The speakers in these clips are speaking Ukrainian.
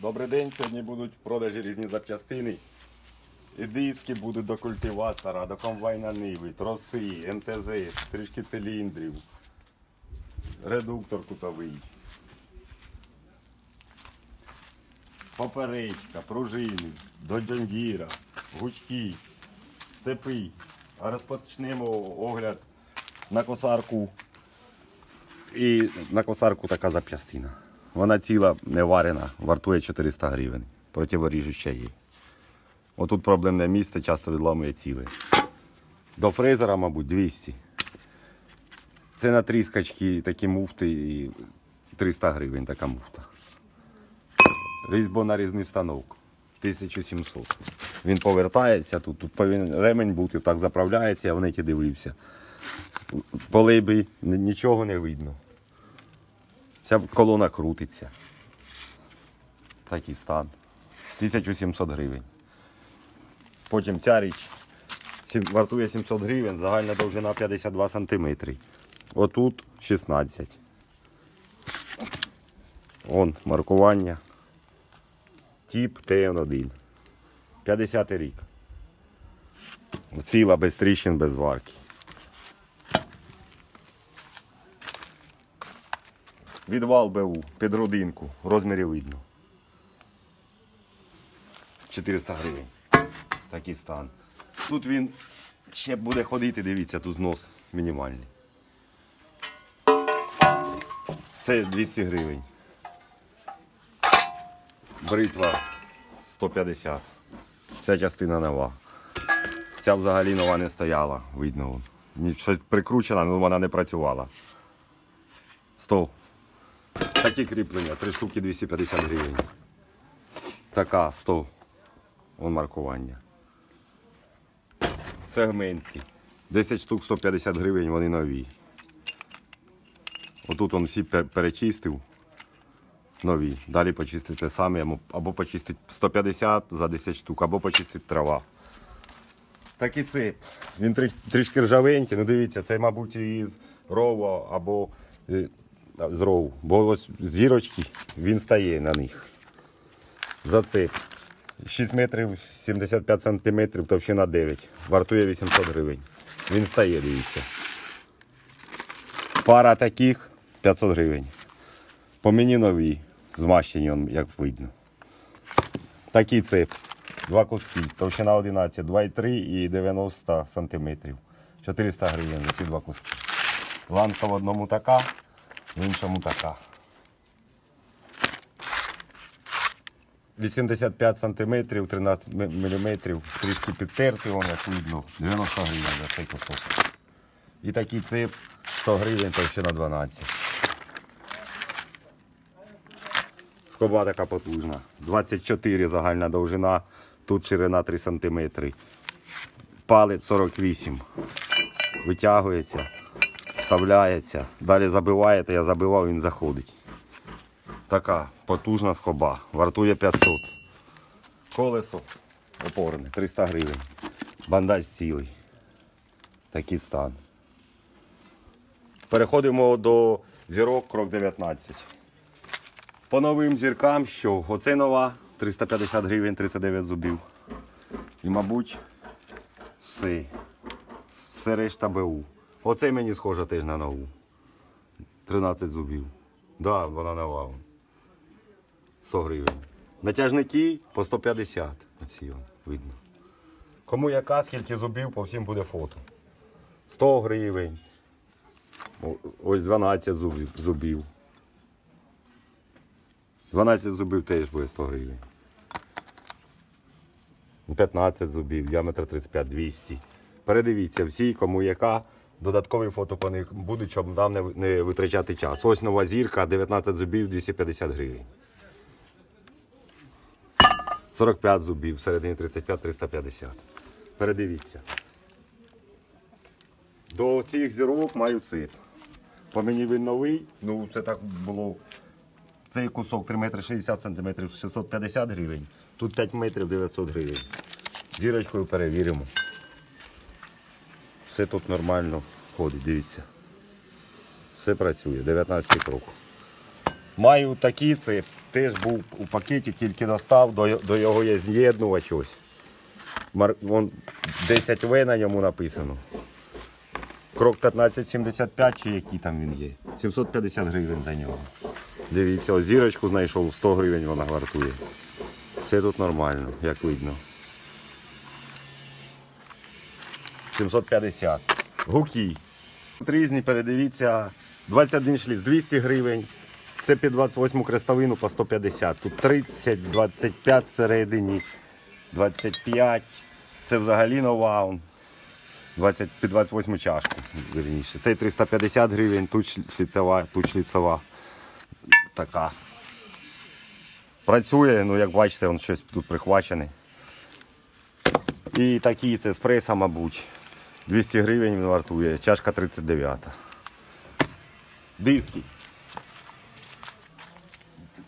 Добрий день, сьогодні будуть в продажі різні запчастини. І диски будуть до культиватора, до комбайна ниви, троси, МТЗ, стрижки циліндрів, редуктор кутовий. Поперечка, пружини, до джондіра, гучки, цепи. А розпочнемо огляд на косарку. І на косарку така запчастина. Вона ціла, не варена, вартує 400 гривень. Противоріжуща їй. Отут проблемне місце, часто відламує ціле. До фрезера, мабуть, 200. Це на тріскачки такі муфти і 300 гривень така муфта. Різьбонарізний станок 1700. Він повертається, тут, тут повинен ремень бути, так заправляється, я в неті дивився. По нічого не видно. Ця колона крутиться. Такий стан. 1700 гривень. Потім ця річ вартує 700 гривень, загальна довжина 52 см. Отут 16. Вон маркування. Тип ТН1. 50 рік. Ціла без тріщин, без варки. Відвал БУ під родинку. Розмірі видно. 400 гривень. Такий стан. Тут він ще буде ходити, дивіться, тут знос мінімальний. Це 200 гривень. Бритва 150. Ця частина нова. Ця взагалі нова не стояла, видно. Щось прикручена, але вона не працювала. 100. Такі кріплення, 3 штуки 250 гривень. Така 100. Вон маркування. Сегментки. 10 штук 150 гривень, вони нові. Отут он всі перечистив. Нові. Далі почистити самі, або- почистити 150 за 10 штук, або почистити трава. Такий цеп. Він трішки ржавенький, ну дивіться, це, мабуть, із рово або е, з роу. Бо ось зірочки він стає на них. Зацеп. 6 метрів 75 сантиметрів, товщина 9. Вартує 800 гривень. Він стає, дивіться. Пара таких 500 гривень. По мені нові. Змащені, як видно. Такий цеп. Два куски. Товщина 11, 2,3 і 90 сантиметрів. 400 гривень за ці два куски. Ланка в одному така, в іншому така. 85 сантиметрів, 13 міліметрів, трішки підтертий, вон як видно, 90 гривень за цей кусок. І такий цеп 100 гривень, товщина 12. Скоба така потужна. 24 загальна довжина, тут ширина 3 см. Палець 48. Витягується, вставляється. Далі забиваєте, я забивав, він заходить. Така потужна скоба. Вартує 500. Колесо опорне 300 гривень. Бандаж цілий. Такий стан. Переходимо до зірок крок 19. По новим зіркам, що оце нова 350 гривень, 39 зубів. І, мабуть, все. Все решта БУ. Оце мені схоже теж на нову. 13 зубів. Так, да, вона нова. 100 гривень. Натяжники по 150. Оці видно. Кому яка, скільки зубів, по всім буде фото. 100 гривень. Ось 12 зубів. зубів. 12 зубів теж буде 100 гривень. 15 зубів, діаметр 35 200. Передивіться всі, кому яка. Додаткові фото по них будуть, щоб нам не, витрачати час. Ось нова зірка, 19 зубів, 250 гривень. 45 зубів, всередині 35-350. Передивіться. До цих зірок маю цеп. По мені він новий, ну це так було. Цей кусок 3 метри 60 сантиметрів 650 гривень. Тут 5 метрів 900 гривень. Зірочкою перевіримо. Все тут нормально ходить, дивіться. Все працює, 19 крок. Маю такі, це теж був у пакеті, тільки достав, до, його є з'єднувач ось. Вон 10В на ньому написано. Крок 1575 чи який там він є. 750 гривень за нього. Дивіться, ось зірочку знайшов, 100 гривень вона вартує. Все тут нормально, як видно. 750. Гуки. Тут різні, передивіться, 21 шліц 200 гривень. Це під 28 крестовину по 150. Тут 30, 25 всередині, 25. Це взагалі нова. он. 20, під 28 чашку, вірніше. Цей 350 гривень, тут шліцева, тут шліцева. Така. Працює, ну як бачите, він щось тут прихвачений. І такий це спреса, мабуть. 200 гривень він вартує, чашка 39. Диски.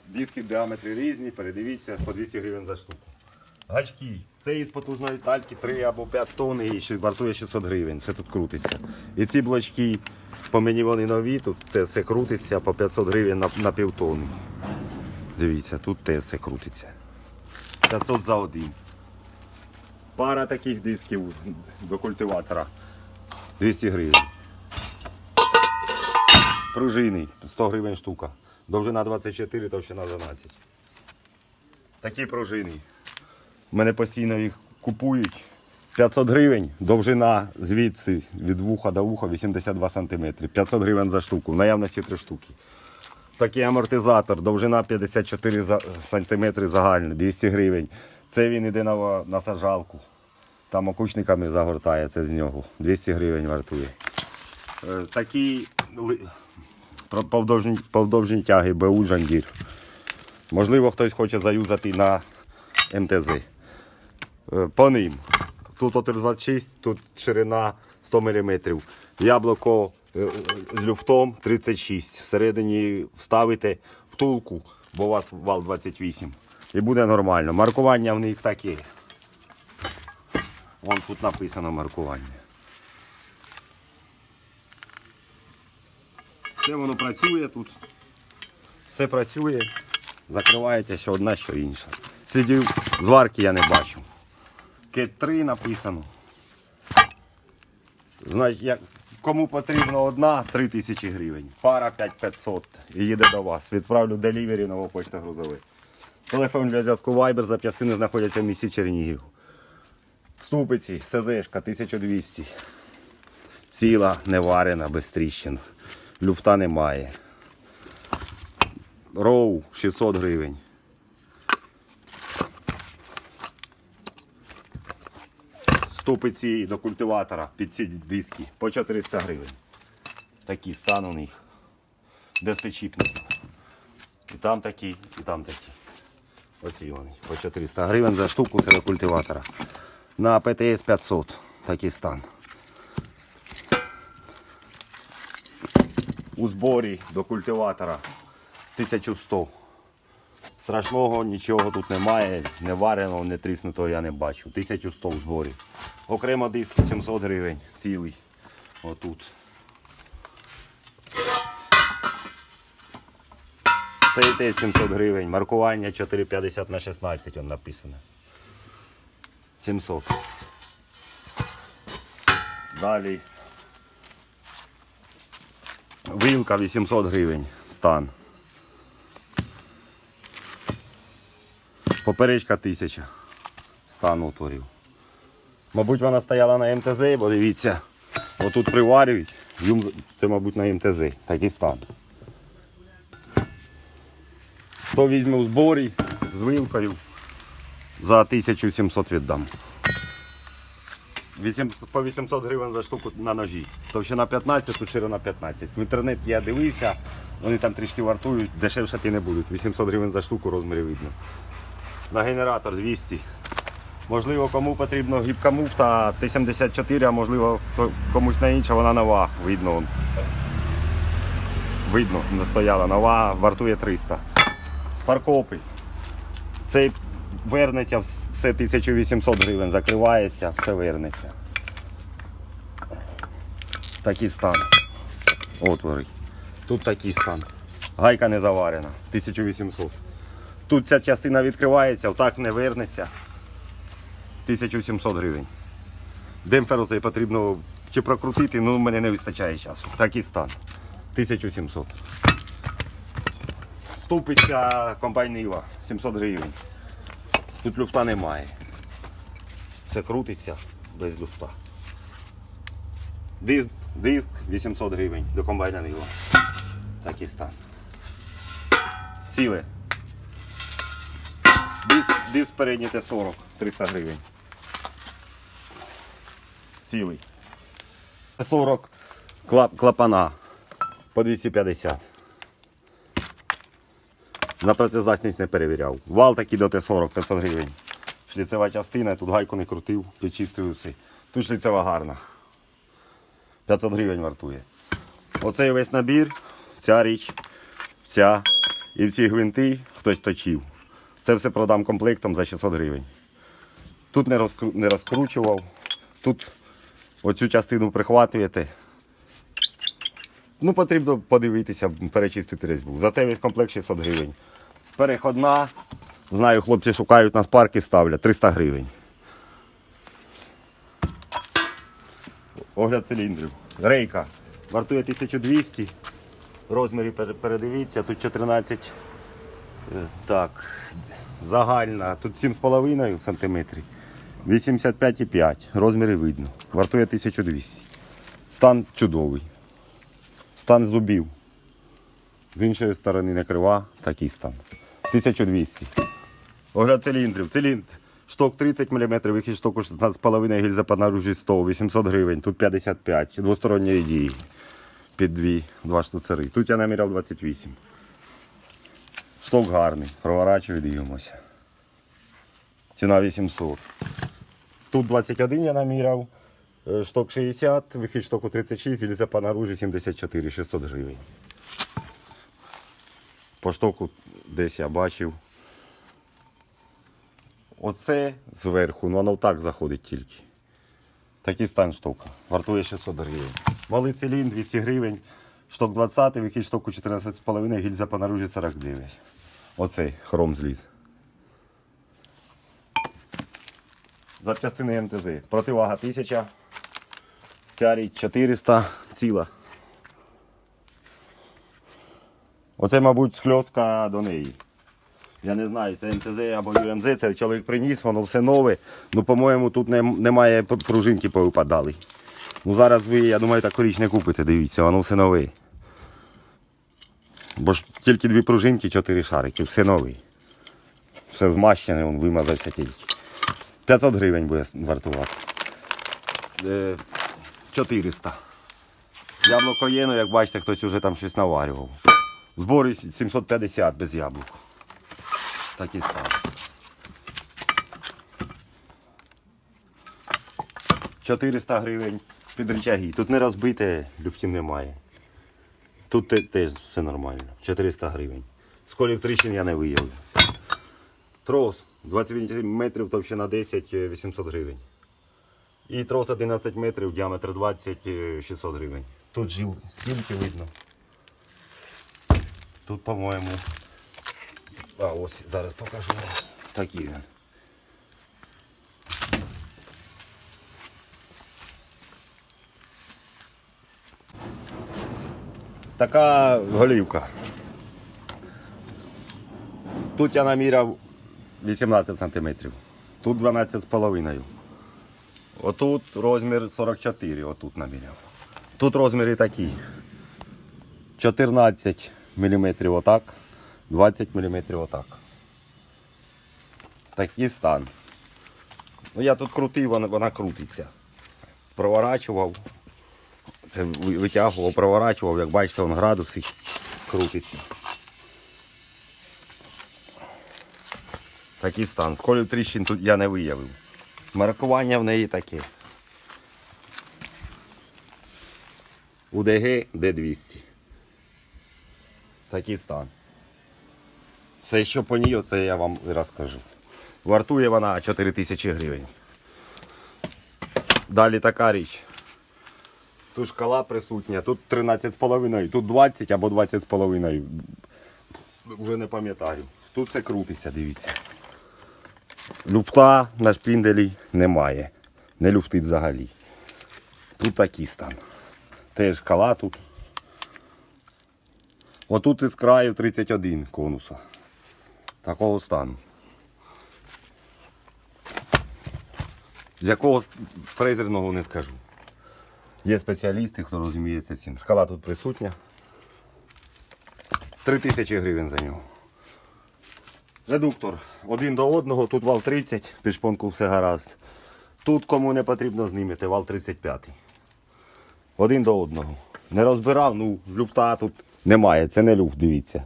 Диски в діаметрі різні, передивіться, по 200 гривень за штуку. Гачки. Це із потужної тальки 3 або 5 тонн і вартує 600 гривень. Все тут крутиться. І ці блочки, по мені вони нові, тут все крутиться по 500 гривень на, на півтони. Дивіться, тут все крутиться. 500 за один. Пара таких дисків до культиватора. 200 гривень. Пружини 100 гривень штука. Довжина 24, товщина 12. Такі пружини. Мене постійно їх купують. 500 гривень, довжина звідси від вуха до вуха 82 см. 500 гривень за штуку. В наявності 3 штуки. Такий амортизатор, довжина 54 за- см загальна, 200 гривень. Це він іде на, на саджалку. Там окучниками загортається з нього. 200 гривень вартує. Е, Такі повдовжні, повдовжні тяги БУ Жандір. Можливо, хтось хоче заюзати на МТЗ. Е, По ним. Тут отвір 26, тут ширина 100 мм. Яблуко е, з люфтом 36. Всередині вставите втулку, бо у вас вал 28. І буде нормально. Маркування в них таке. Вон тут написано маркування. Все воно працює тут. Все працює. Закривається що одна, що інша. Слідів зварки я не бачу. Кет 3 написано. Значить, як, кому потрібно одна, 3 тисячі гривень. Пара 5500 і їде до вас. Відправлю делівері нова почта грузовий. Телефон для зв'язку Viber запчастини знаходяться в місті Чернігів. Ступиці, СЗшка 1200. Ціла, не варена, без тріщин. Люфта немає. Роу 600 гривень. Ступиці до культиватора під ці диски по 400 гривень. Такі стан у них. Безпечіпні. І там такі, і там такі. Оці вони. По 400 гривень за штуку це культиватора. На ПТС 500 такий стан. У зборі до культиватора 1100. Страшного нічого тут немає, не вареного, не тріснутого я не бачу. 1100 в зборі. Окремо диск 700 гривень цілий. Отут. Цей теж 700 гривень. Маркування 4,50 на 16 он написано. 700. Далі. Вилка 800 гривень. Стан. Поперечка 1000. Стан отворів. Мабуть, вона стояла на МТЗ, бо дивіться, отут приварюють. Це, мабуть, на МТЗ. Такий стан. Хто візьме у зборі з вилкою, за 1700 віддам. Вісім- по 800 гривень за штуку на ножі. Товщина 15, тут ширина 15. В інтернеті я дивився, вони там трішки вартують, дешевше ті не будуть. 800 гривень за штуку розмірі видно. На генератор 200. Можливо, кому потрібно гібка муфта Т-74, а можливо комусь на інша, вона нова. Видно. Видно, не стояла нова, вартує 300. Фаркопи. Цей вернеться, все 1800 гривень, закривається, все вернеться. Такий стан. Отвори. Тут такий стан. Гайка не заварена. 1800. Тут ця частина відкривається, отак не вернеться. 1700 гривень. Демпфер оцей потрібно чи прокрутити, ну мене не вистачає часу. Такий стан. 1700. Ступиця Нива 700 гривень. Тут люфта немає. Все крутиться без люфта. Диск, диск 800 гривень до комбайна Нива. Такий стан. Ціле. Диск, диск передній Т40 300 гривень. Цілий. 40 клап, клапана по 250. На працездатність не перевіряв. Вал такий до Т40 500 гривень. Шліцева частина, тут гайку не крутив, підчистив все. Тут шліцева гарна. 500 гривень вартує. Оцей весь набір, ця річ, ця і всі гвинти хтось точив. Це все продам комплектом за 600 гривень. Тут не розкручував. Тут оцю частину прихватуєте. Ну, потрібно подивитися, перечистити різьбу. За цей весь комплект 600 гривень. Переходна. Знаю, хлопці шукають на спарки ставлять 300 гривень. Огляд циліндрів. Рейка. Вартує 1200. Розмірі передивіться. Тут 14. е, Так. Загальна. Тут 7,5 см. 85,5. Розміри видно. Вартує 1200. Стан чудовий. Стан зубів. З іншої сторони не крива, такий стан. 1200. Огляд циліндрів. Циліндр. Шток 30 мм, вихід штоку 16,5 гільза по наружі 100, 800 гривень, тут 55, двосторонньої дії. Під дві, два штуцери. Тут я наміряв 28. Шток гарний, проворачую, дивимося. Ціна 800. Тут 21 я наміряв, шток 60, вихід штоку 36, гільза по наружі 74, 600 гривень. По штоку десь я бачив. Оце зверху, ну воно так заходить тільки. Такий стан штока. Вартує 600 гривень. Малий циліндр 200 гривень. Шток 20, вихід штоку 14,5, гільза по наружі 49. Оцей хром зліз. Запчастини МТЗ. Противага 1000. Ця річ 400 ціла. Оце, мабуть, схльостка до неї. Я не знаю, це МТЗ або ЮМЗ, це чоловік приніс, воно все нове. Ну, по-моєму, тут не, немає пружинки повипадали. Ну зараз ви, я думаю, таку річ не купите, дивіться, воно все нове. Бо ж тільки дві пружинки, чотири шарики, все нове. Все змащене, він вимазався тільки. 500 гривень буде вартувати. Е, 400. Яблуко є, ну як бачите, хтось вже там щось наварював. Збори 750 без яблук. Так і стало. 400 гривень під рычаги. Тут не розбите, люфтів немає. Тут теж все нормально. 400 гривень. Сколів тріщин я не виявив. Трос 20 метрів товщина 10 е, 800 гривень. І трос 11 метрів, діаметр 20 е, 600 гривень. Тут жил стінки видно. Тут, по-моєму. А, ось зараз покажу. Такий він. Така голівка. Тут я наміряв 18 см. Тут 12,5. Отут розмір 44, отут наміряв. Тут розміри такі. 14 мм отак, 20 мм отак. Такий стан. Ну, я тут крутив, вона, вона крутиться. Проворачував. Це витягував, проворачував, як бачите, вон градуси крутиться. Такий стан. Сколів тріщин тут я не виявив. Маркування в неї таке. УДГ Д200. Такий стан. Це що по ній, це я вам розкажу. Вартує вона 4 тисячі гривень. Далі така річ. Тут шкала присутня, тут 13,5, тут 20 або 20,5. вже не пам'ятаю. Тут все крутиться, дивіться. Люфта на шпінделі немає. Не люфтить взагалі. Тут такий стан. Теж кала тут. Отут із краю 31 конуса. Такого стану. З якого фрезерного не скажу. Є спеціалісти, хто розуміється цим. Шкала тут присутня. 3 тисячі гривень за нього. Редуктор один до одного, тут вал 30, під шпонку все гаразд. Тут кому не потрібно знімете, вал 35. Один до одного. Не розбирав, ну люфта тут немає, це не люфт, дивіться.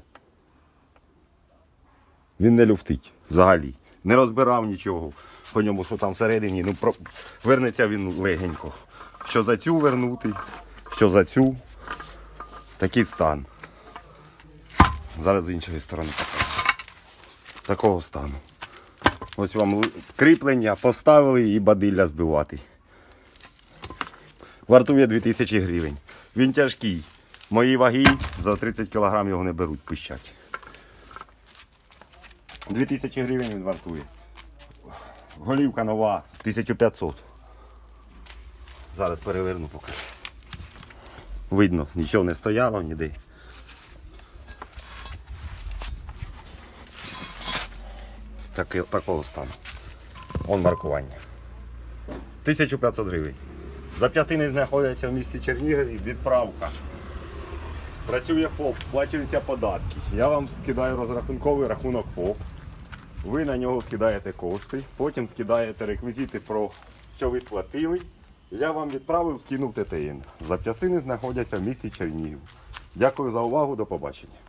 Він не люфтить взагалі. Не розбирав нічого по ньому, що там всередині. Ну, про... вернеться він легенько. Що за цю вернути, що за цю. Такий стан. Зараз з іншої сторони покажу. Такого стану. Ось вам кріплення поставили і бадилля збивати. Вартує 2000 гривень. Він тяжкий. Мої ваги за 30 кг його не беруть, пищать. 2000 гривень він вартує. Голівка нова 1500. Зараз переверну поки. Видно, нічого не стояло ніде. Таки, такого стану. Он маркування. 1500 гривень. Запчастини знаходяться в місті Чернігові, відправка. Працює ФОП, сплачуються податки. Я вам скидаю розрахунковий рахунок ФОП. Ви на нього скидаєте кошти, потім скидаєте реквізити про що ви сплатили. Я вам відправив, скинув ТТН. Запчастини знаходяться в місті Чернігів. Дякую за увагу, до побачення.